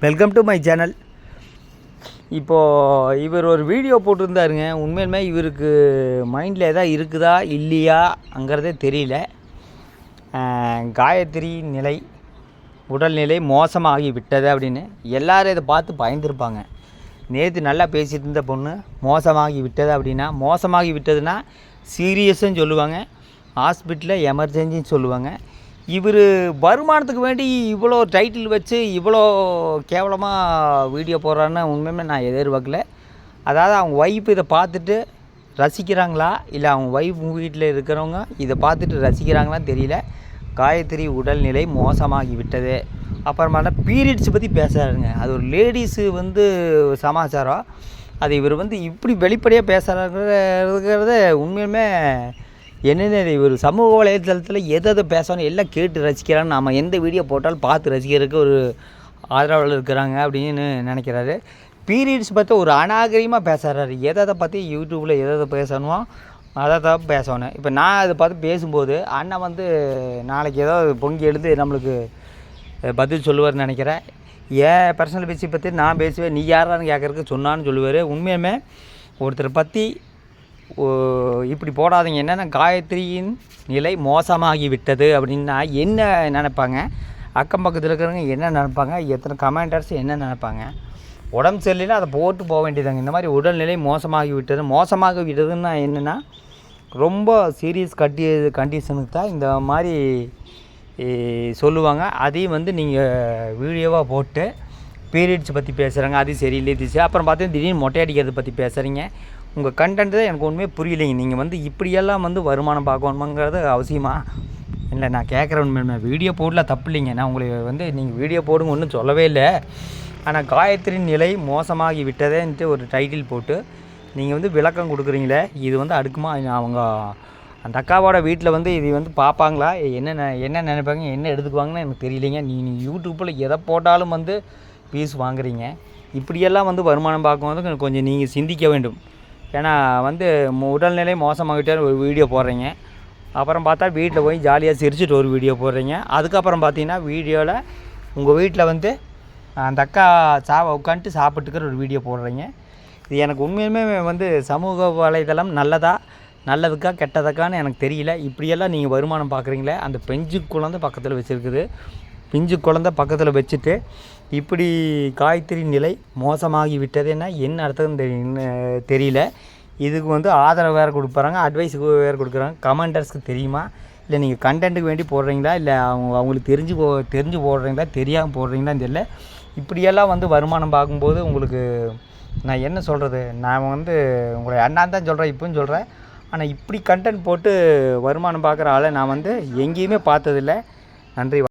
Welcome to my channel இப்போது இவர் ஒரு வீடியோ போட்டிருந்தாருங்க. உண்மையிலுமே இவருக்கு மைண்டில் எதாவது இருக்குதா இல்லையாங்கிறதே தெரியல. காயத்ரி நிலை உடல்நிலை மோசமாகி விட்டது அப்படின்னு. எல்லோரும் இதை பார்த்து பயந்துருப்பாங்க. நேற்று நல்லா பேசிகிட்டு இருந்த பொண்ணு மோசமாகி விட்டது அப்படின்னா மோசமாகி விட்டதுன்னா சீரியஸ்ன்னு சொல்லுவாங்க. ஹாஸ்பிட்டலில் எமர்ஜென்சின்னு சொல்லுவாங்க. இவர் வருமானத்துக்கு வேண்டி இவ்வளோ டைட்டில் வச்சு இவ்வளோ கேவலமாக வீடியோ போடுறான்னு உண்மையுமே நான் எதிர்பார்க்கல. அதாவது அவங்க ஒய்ஃப் இதை பார்த்துட்டு ரசிக்கிறாங்களா? இல்லை அவங்க ஒய்ஃப் வீட்டில் இருக்கிறவங்க இதை பார்த்துட்டு ரசிக்கிறாங்களான்னு தெரியல. காயத்ரி உடல்நிலை மோசமாகி விட்டது. அப்புறமா பீரியட்ஸ் பற்றி பேசுகிறாருங்க அது ஒரு லேடிஸு வந்து சமாச்சாரம். அது இவர் வந்து இப்படி வெளிப்படையாக பேசுகிறாருங்கிறத உண்மையுமே என்னென்ன இவர் சமூக வலைதளத்தில் எதை எதை பேசணும் எல்லாம் கேட்டு ரசிக்கிறான்னு நம்ம எந்த வீடியோ போட்டாலும் பார்த்து ரசிக்கிறதுக்கு ஒரு ஆதரவாளர் இருக்கிறாங்க அப்படின்னு நினைக்கிறாரு. பீரியட்ஸ் பற்றி ஒரு அநாகரிகமாக பேசுகிறாரு எதை எதை பற்றி யூடியூப்பில் எதை எதை பேசணுமோ அதை தான் பேசணும். இப்போ நான் அதை பார்த்து பேசும்போது அண்ணன் வந்து நாளைக்கு ஏதாவது பொங்கி எழுந்து நம்மளுக்கு பதில் சொல்லுவார்னு நினைக்கிறேன். ஏன் பர்சனல் பேசி பற்றி நான் பேசுவேன். நீ யாரான்னு கேட்குறதுக்கு சொன்னான்னு சொல்லுவார். உண்மையுமே ஒருத்தரை பற்றி இப்படி போடாதீங்க. என்னென்னா காயத்ரியின் நிலை மோசமாகி விட்டது அப்படின்னா என்ன நினைப்பாங்க? அக்கம் பக்கத்தில் இருக்கிறவங்க என்ன நினைப்பாங்க? எத்தனை கமெண்டர்ஸ் என்ன நினைப்பாங்க? உடம்பு சரியில்லைன்னா அதை போட்டு போக வேண்டியதாங்க இந்த மாதிரி உடல்நிலை மோசமாகி விட்டது மோசமாக விட்டதுன்னா என்னென்னா ரொம்ப சீரியஸ் கட்டி கண்டிஷனுக்கு தான் இந்த மாதிரி சொல்லுவாங்க. அதையும் வந்து நீங்கள் வீடியோவாக போட்டு பீரியட்ஸ் பற்றி பேசுகிறாங்க அது சரியில்லை இது சரி. அப்புறம் பார்த்தீங்கன்னா திடீர்னு மொட்டை அடிக்கிறது பற்றி பேசுகிறீங்க உங்கள் கண்டென்ட் தான் எனக்கு ஒன்றுமே புரியலைங்க நீங்கள் வந்து இப்படியெல்லாம் வந்து வருமானம் பார்க்கணுமாங்கிறது அவசியமா? இல்லை நான் கேட்குற உண்மை வீடியோ போடல தப்பு இல்லைங்க. நான் உங்களுக்கு வந்து நீங்கள் வீடியோ போடுங்க ஒன்றும் சொல்லவே இல்லை. ஆனால் காயத்ரியின் நிலை மோசமாகி விட்டதேன்ட்டு ஒரு டைட்டில் போட்டு நீங்கள் வந்து விளக்கம் கொடுக்குறீங்களே இது வந்து அடுக்குமா? அவங்க அந்த அக்காவோட வீட்டில் வந்து இது வந்து பார்ப்பாங்களா? என்ன என்ன நினைப்பாங்க? என்ன எடுத்துக்குவாங்கன்னு எனக்கு தெரியலைங்க. நீ நீ யூடியூப்பில் எதை போட்டாலும் வந்து பீஸ் வாங்குறீங்க. இப்படியெல்லாம் வந்து வருமானம் பார்க்கும்போது கொஞ்சம் நீங்கள் சிந்திக்க வேண்டும். ஏன்னா வந்து உடல்நிலை மோசமாகிட்டே ஒரு வீடியோ போடுறீங்க. அப்புறம் பார்த்தா வீட்டில் போய் ஜாலியாக சிரிச்சுட்டு ஒரு வீடியோ போடுறீங்க. அதுக்கப்புறம் பார்த்தீங்கன்னா வீடியோவில் உங்கள் வீட்டில் வந்து அந்த அக்கா சா உட்காந்துட்டு சாப்பிட்டுக்கிற ஒரு வீடியோ போடுறீங்க. இது எனக்கு உண்மையுமே வந்து சமூக வலைதளம் நல்லதா நல்லதுக்கா கெட்டதுக்கான்னு எனக்கு தெரியல. இப்படியெல்லாம் நீங்கள் வருமானம் பார்க்குறீங்களே அந்த பெஞ்சு குழந்தை பக்கத்தில் வச்சுருக்குது. பிஞ்சு குழந்த பக்கத்தில் வச்சுட்டு இப்படி காயத்ரி நிலை மோசமாகி விட்டதுன்னா என்ன அர்த்தம் தெரிய தெரியல. இதுக்கு வந்து ஆதரவு வேறு கொடுப்பாங்க அட்வைஸுக்கு வேறு கொடுக்குறாங்க. கமெண்டர்ஸ்க்கு தெரியுமா? இல்லை நீங்கள் கண்டென்ட்டுக்கு வேண்டி போடுறீங்களா? இல்லை அவங்க அவங்களுக்கு தெரிஞ்சு போ தெரிஞ்சு போடுறீங்களா? தெரியாமல் போடுறீங்களான்னு தெரியல. இப்படியெல்லாம் வந்து வருமானம் பார்க்கும்போது உங்களுக்கு நான் என்ன சொல்கிறது நான் வந்து உங்களை அண்ணான் தான் சொல்கிறேன் இப்போன்னு சொல்கிறேன் ஆனால் இப்படி கண்டென்ட் போட்டு வருமானம் பார்க்குற ஆளை நான் வந்து எங்கேயுமே பார்த்ததில்ல. நன்றி